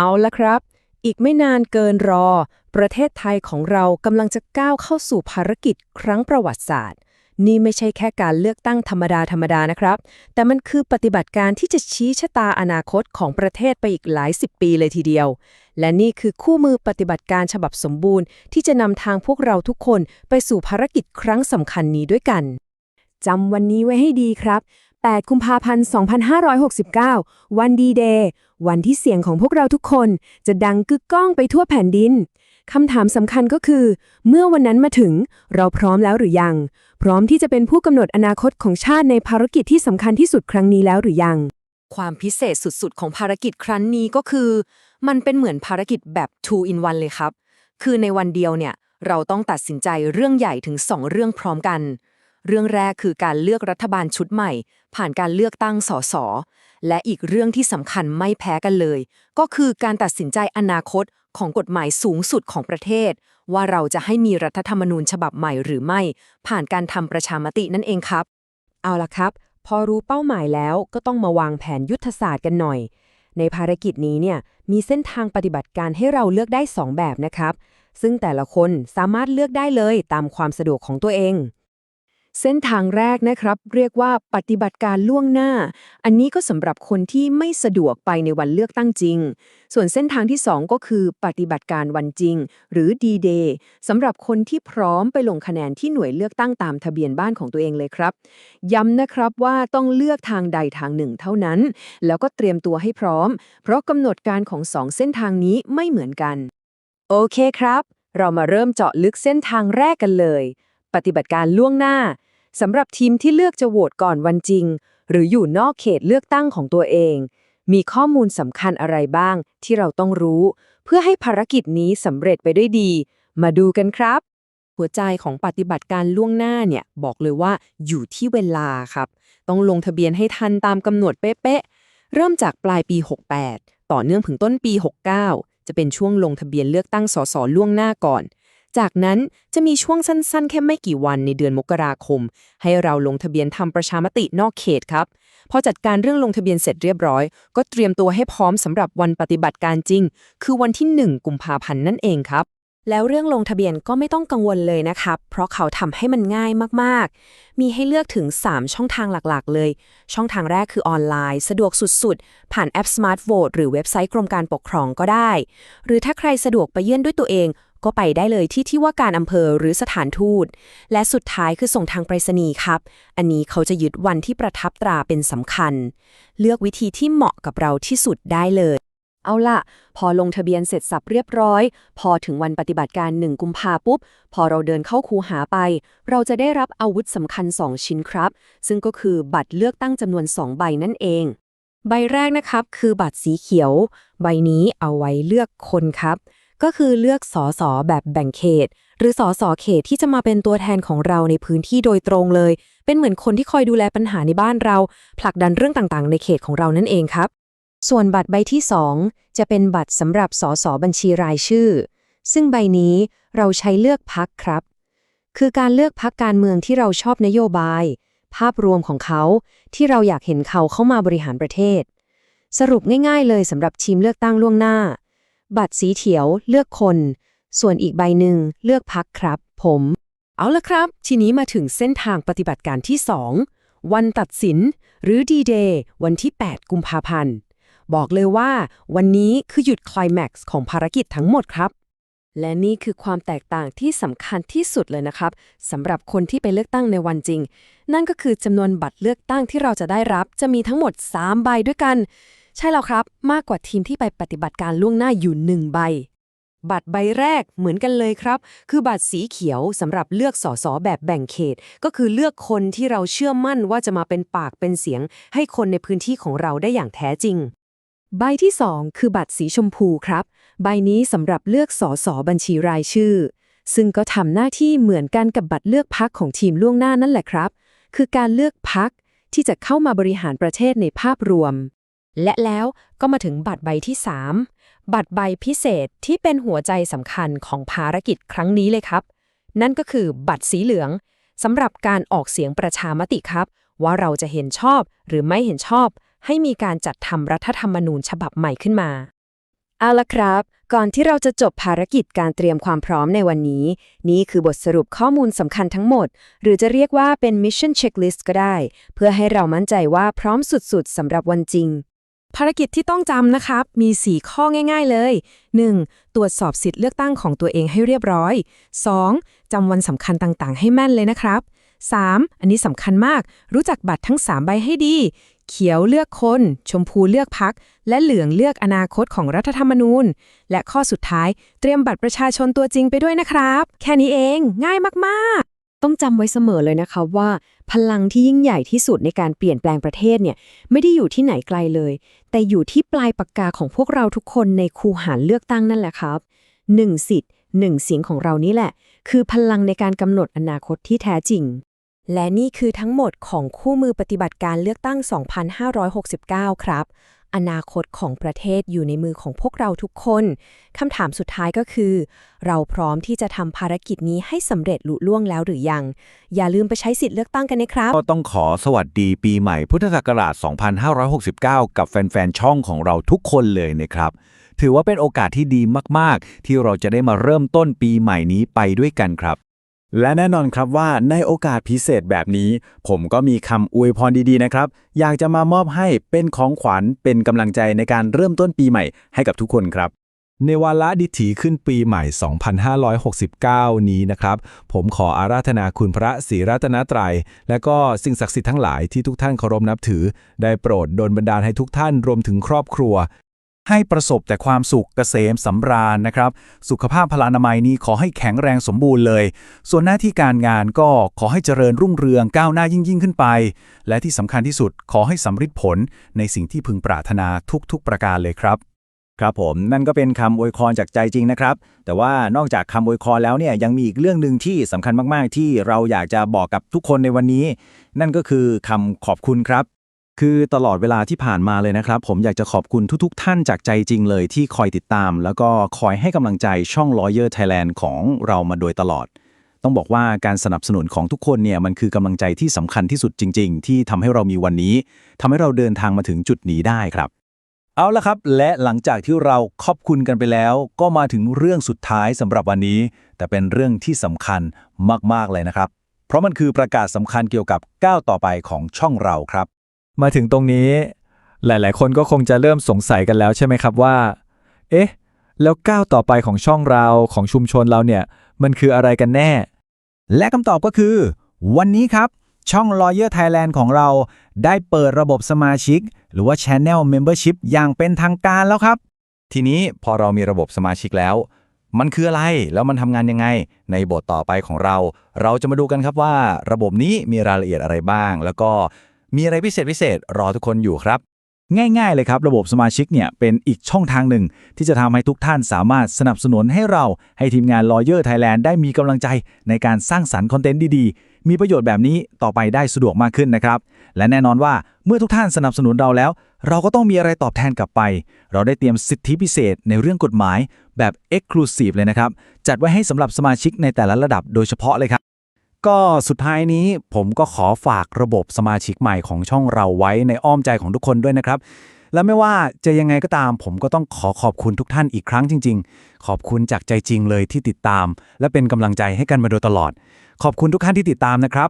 เอาละครับ อีกไม่นานเกินรอ ประเทศไทยของเรากำลังจะก้าวเข้าสู่ภารกิจครั้งประวัติศาสตร์ นี่ไม่ใช่แค่การเลือกตั้งธรรมดาธรรมดานะครับ แต่มันคือปฏิบัติการที่จะชี้ชะตาอนาคตของประเทศไปอีกหลายสิบปีเลยทีเดียว และนี่คือคู่มือปฏิบัติการฉบับสมบูรณ์ ที่จะนำทางพวกเราทุกคนไปสู่ภารกิจครั้งสำคัญนี้ด้วยกันจำวันนี้ไว้ให้ดีครับ 8 กุมภาพันธ์ 2569 วันดีเดย์วันที่เสียงของพวกเราทุกคนจะดังกึกก้องไปทั่วแผ่นดินคำถามสำคัญก็คือ เมื่อวันนั้นมาถึงเราพร้อมแล้วหรือยัง พร้อมที่จะเป็นผู้กำหนดอนาคตของชาติในภารกิจที่สำคัญที่สุดครั้งนี้แล้วหรือยัง ความพิเศษสุดๆ ของภารกิจครั้งนี้ก็คือ มันเป็นเหมือนภารกิจแบบ two in one เลยครับ คือในวันเดียวเนี่ย เราต้องตัดสินใจเรื่องใหญ่ถึง 2 เรื่องพร้อมกัน เรื่องแรกคือการเลือกรัฐบาลชุดใหม่ ผ่านการเลือกตั้งสสและอีกเรื่องที่สำคัญไม่แพ้กันเลย ก็คือการตัดสินใจอนาคตของกฎหมายสูงสุดของประเทศ ว่าเราจะให้มีรัฐธรรมนูญฉบับใหม่หรือไม่ ผ่านการทำประชามตินั่นเองครับ เอาละครับ พอรู้เป้าหมายแล้วก็ต้องมาวางแผนยุทธศาสตร์กันหน่อย ในภารกิจนี้เนี่ยมีเส้นทางปฏิบัติการให้เราเลือกได้ 2 แบบนะครับ ซึ่งแต่ละคนสามารถเลือกได้เลยตามความสะดวกของตัวเอง เส้นทางแรกนะครับ เรียกว่าปฏิบัติการล่วงหน้า อันนี้ก็สำหรับคนที่ไม่สะดวกไปในวันเลือกตั้งจริง ส่วนเส้นทางที่ 2 ก็คือปฏิบัติการวันจริง หรือ D-Day สำหรับคนที่พร้อมไปลงคะแนนที่หน่วยเลือกตั้งตามทะเบียนบ้านของตัวเองเลยครับ ย้ำนะครับว่าต้องเลือกทางใดทางหนึ่งเท่านั้น แล้วก็เตรียมตัวให้พร้อม เพราะกำหนดการของสองเส้นทางนี้ไม่เหมือนกัน โอเคครับ เรามาเริ่มเจาะลึกเส้นทางแรกกันเลย ปฏิบัติการล่วงหน้า สำหรับทีมที่เลือกจะโหวตก่อนวันจริง หรืออยู่นอกเขตเลือกตั้งของตัวเอง มีข้อมูลสำคัญอะไรบ้างที่เราต้องรู้ เพื่อให้ภารกิจนี้สำเร็จไปได้ดี มาดูกันครับ หัวใจของปฏิบัติการล่วงหน้าเนี่ยบอกเลยว่าอยู่ที่เวลาครับ ต้องลงทะเบียนให้ทันตามกำหนดเป๊ะๆเริ่มจากปลายปี 68 ต่อเนื่องถึงต้นปี 69 จะเป็นช่วงลงทะเบียนเลือกตั้งสสล่วงหน้าก่อน จากนั้นจะมีช่วงสั้นๆ แค่ไม่กี่วันในเดือนมกราคม ให้เราลงทะเบียนทำประชามตินอกเขตครับ พอจัดการเรื่องลงทะเบียนเสร็จเรียบร้อย ก็เตรียมตัวให้พร้อมสำหรับวันปฏิบัติการจริง คือวันที่ 1 กุมภาพันธ์นั่นเองครับ แล้วเรื่องลงทะเบียนก็ไม่ต้องกังวลเลยนะครับ เพราะเขาทำให้มันง่ายมากๆ มีให้เลือกถึง 3 ช่องทางหลักๆ เลย ช่องทางแรกคือออนไลน์ สะดวกสุดๆ ผ่านแอป Smart Vote หรือเว็บไซต์กรมการปกครองก็ได้ หรือถ้าใครสะดวกไปเยื่อนด้วยตัวเอง ก็ไปได้เลยที่ที่ว่าการอำเภอหรือสถานทูต และสุดท้ายคือส่งทางไปรษณีย์ครับ อันนี้เขาจะยึดวันที่ประทับตราเป็นสำคัญ เลือกวิธีที่เหมาะกับเราที่สุดได้เลย เอาล่ะพอลงทะเบียนเสร็จสับเรียบร้อย พอถึงวันปฏิบัติการ1กุมภาปุ๊บ พอเราเดินเข้าคูหาไป เราจะได้รับอาวุธสำคัญ 2 ชิ้นครับ ซึ่งก็คือบัตรเลือกตั้งจำนวน 2 ใบนั่นเองใบแรกนะครับคือบัตรสีเขียว ใบนี้เอาไว้เลือกคนครับ ก็คือเลือกสอสอแบบแบ่งเขต หรือสอสอเขตที่จะมาเป็นตัวแทนของเราในพื้นที่โดยตรงเลย เป็นเหมือนคนที่คอยดูแลปัญหาในบ้านเรา ผลักดันเรื่องต่างๆ ในเขตของเรานั่นเองครับ ส่วนบัตรใบที่ 2 จะเป็นบัตรสำหรับสอสอบัญชีรายชื่อ ซึ่งใบนี้เราใช้เลือกพักครับ คือการเลือกพักการเมืองที่เราชอบนโยบาย ภาพรวมของเขาที่เราอยากเห็นเขาเข้ามาบริหารประเทศ สรุปง่าย ๆ เลยสำหรับทีมเลือกตั้งล่วงหน้า บัตรสีเขียวเลือกคน ส่วนอีกใบหนึ่งเลือกพักครับ ผม เอาละครับ ทีนี้มาถึงเส้นทางปฏิบัติการที่ 2 วันตัดสิน หรือ D-Day วันที่ 8 กุมภาพันธ์ บอกเลยว่า วันนี้คือหยุดคลแม็กซ์ของภารกิจทั้งหมดครับ และนี่คือความแตกต่างที่สำคัญที่สุดเลยนะครับสำหรับคนที่ไปเลือกตั้งในวันจริง นั่นก็คือจำนวนบัตรเลือกตั้งที่เราจะได้รับ จะมีทั้งหมด 3 ใบด้วยกัน ใช่แล้วครับ มากกว่าทีมที่ไปปฏิบัติการล่วงหน้าอยู่1ใบ บัตรใบแรกเหมือนกันเลยครับ คือบัตรสีเขียวสำหรับเลือกสสแบบแบ่งเขต ก็คือเลือกคนที่เราเชื่อมั่นว่าจะมาเป็นปากเป็นเสียง ให้คนในพื้นที่ของเราได้อย่างแท้จริง ใบที่ 2 คือบัตรสีชมพูครับ ใบนี้สำหรับเลือกสสบัญชีรายชื่อ ซึ่งก็ทำหน้าที่เหมือนกันกับบัตรเลือกพักของทีมล่วงหน้านั่นแหละครับ คือการเลือกพักที่จะเข้ามาบริหารประเทศในภาพรวม และแล้วก็มาถึงบัตรใบที่ 3 บัตรใบพิเศษที่เป็นหัวใจสำคัญของภารกิจครั้งนี้เลยครับ นั่นก็คือบัตรสีเหลืองสำหรับการออกเสียงประชามติครับ ว่าเราจะเห็นชอบหรือไม่เห็นชอบ ให้มีการจัดทำรัฐธรรมนูญฉบับใหม่ขึ้นมา เอาละครับ ก่อนที่เราจะจบภารกิจการเตรียมความพร้อมในวันนี้ นี่คือบทสรุปข้อมูลสำคัญทั้งหมด หรือจะเรียกว่าเป็น Mission Checklist ก็ได้ เพื่อให้เรามั่นใจว่าพร้อมสุดๆสำหรับวันจริง ภารกิจที่ต้องจำนะครับ มี 4 ข้อง่าย ๆเลย 1. ตรวจสอบสิทธิ์เลือกตั้งของตัวเองให้เรียบร้อย 2. จำวันสำคัญต่างๆ ให้แม่นเลยนะครับ 3. อันนี้สำคัญมาก รู้จักบัตรทั้ง 3 ใบให้ดี เขียวเลือกคน ชมพูเลือกพัก และเหลืองเลือกอนาคตของรัฐธรรมนูญ และข้อสุดท้าย เตรียมบัตรประชาชนตัวจริงไปด้วยนะครับ แค่นี้เอง ง่ายมากๆ ต้องจำไว้เสมอเลยนะคะว่า พลังที่ยิ่งใหญ่ที่สุดในการเปลี่ยนแปลงประเทศเนี่ยไม่ได้อยู่ที่ไหนไกลเลย แต่อยู่ที่ปลายปากกาของพวกเราทุกคนในคูหาเลือกตั้งนั่นแหละครับหนึ่งสิทธิ์หนึ่งเสียงของเรานี่แหละ คือพลังในการกำหนดอนาคตที่แท้จริง และนี่คือทั้งหมดของคู่มือปฏิบัติการเลือกตั้ง 2569 ครับ อนาคตของประเทศอยู่ในมือของพวกเราทุกคน คำถามสุดท้ายก็คือ เราพร้อมที่จะทำภารกิจนี้ให้สำเร็จลุล่วงแล้วหรือยัง อย่าลืมไปใช้สิทธิ์เลือกตั้งกันนะครับ ก็ต้องขอสวัสดีปีใหม่พุทธศักราช 2569 กับแฟนๆ ช่องของเราทุกคนเลยนะครับ ถือว่าเป็นโอกาสที่ดีมาก ๆ ที่เราจะได้มาเริ่มต้นปีใหม่นี้ไปด้วยกันครับ และแน่นอนครับว่าในโอกาสพิเศษแบบนี้ ผมก็มีคำอวยพรดีๆนะครับ อยากจะมามอบให้เป็นของขวัญเป็นกำลังใจในการเริ่มต้นปีใหม่ให้กับทุกคนครับในวาระดิถีขึ้นปีใหม่ 2569 นี้นะครับ ผมขออาราธนาคุณพระศรีรัตนตรัย และก็สิ่งศักดิ์สิทธิ์ทั้งหลายที่ทุกท่านเคารพนับถือ ได้โปรดดลบันดาลให้ทุกท่านรวมถึงครอบครัว ให้ประสบแต่ความสุขเกษมสำราญนะครับ สุขภาพพลานามัยนี้ขอให้แข็งแรงสมบูรณ์เลย ส่วนหน้าที่การงานก็ขอให้เจริญรุ่งเรืองก้าวหน้ายิ่งยิ่งขึ้นไป และที่สำคัญที่สุดขอให้สำเร็จผลในสิ่งที่พึงปรารถนาทุกๆประการเลยครับ ครับผมนั่นก็เป็นคำอวยพรจากใจจริงนะครับ แต่ว่านอกจากคำอวยพรแล้วเนี่ยยังมีอีกเรื่องหนึ่งที่สำคัญมากๆ ที่เราอยากจะบอกกับทุกคนในวันนี้ นั่นก็คือคำขอบคุณครับ คือตลอดเวลาที่ผ่านมาเลยนะครับ ผมอยากจะขอบคุณทุก ๆ ท่านจากใจจริงเลยที่คอยติดตาม แล้วก็คอยให้กำลังใจช่อง Lawyer Thailand ของเรามาโดยตลอด ต้องบอกว่าการสนับสนุนของทุกคนเนี่ยมันคือกำลังใจที่สำคัญที่สุดจริง ๆ ที่ทำให้เรามีวันนี้ทำให้เราเดินทางมาถึงจุดนี้ได้ครับ เอาละครับ และหลังจากที่เราขอบคุณกันไปแล้ว ก็มาถึงเรื่องสุดท้ายสำหรับวันนี้ แต่เป็นเรื่องที่สำคัญมากๆเลยนะครับ เพราะมันคือประกาศสำคัญเกี่ยวกับก้าวต่อไปของช่องเราครับ มาถึงตรงนี้ หลายๆ คนก็คงจะเริ่มสงสัยกันแล้วใช่ไหมครับว่า เอ๊ะ แล้วก้าวต่อไปของช่องเราของชุมชนเราเนี่ย มันคืออะไรกันแน่ และคำตอบก็คือ วันนี้ครับ ช่อง Lawyer Thailand ของเราได้เปิดระบบสมาชิก หรือว่า Channel Membership อย่างเป็นทางการแล้วครับ ทีนี้พอเรามีระบบสมาชิกแล้ว มันคืออะไรแล้วมันทำงานยังไง ในบทต่อไปของเรา เราจะมาดูกันครับว่า ระบบนี้มีรายละเอียดอะไรบ้าง แล้วก็ มีอะไรพิเศษพิเศษรอทุกคนอยู่ครับ ง่าย ๆ เลยครับ ระบบสมาชิกเนี่ยเป็นอีกช่องทางหนึ่ง ที่จะทำให้ทุกท่านสามารถสนับสนุนให้เราให้ทีมงาน Lawyer Thailand ได้มีกำลังใจในการสร้างสรรค์คอนเทนต์ดีๆ มีประโยชน์แบบนี้ต่อไปได้สะดวกมากขึ้นนะครับ และแน่นอนว่าเมื่อทุกท่านสนับสนุนเราแล้ว เราก็ต้องมีอะไรตอบแทนกลับไป เราได้เตรียมสิทธิพิเศษในเรื่องกฎหมายแบบ Exclusive เลยนะครับจัดไว้ให้สำหรับสมาชิกในแต่ละระดับโดยเฉพาะเลยครับ ก็สุดท้ายนี้ผมก็ขอฝากระบบสมาชิกใหม่ของช่องเราไว้ในอ้อมใจของทุกคนด้วยนะครับ และไม่ว่าจะยังไงก็ตาม ผมก็ต้องขอขอบคุณทุกท่านอีกครั้งจริง ๆ ขอบคุณจากใจจริงเลยที่ติดตาม และเป็นกำลังใจให้กันมาโดยตลอด ขอบคุณทุกท่านที่ติดตามนะครับ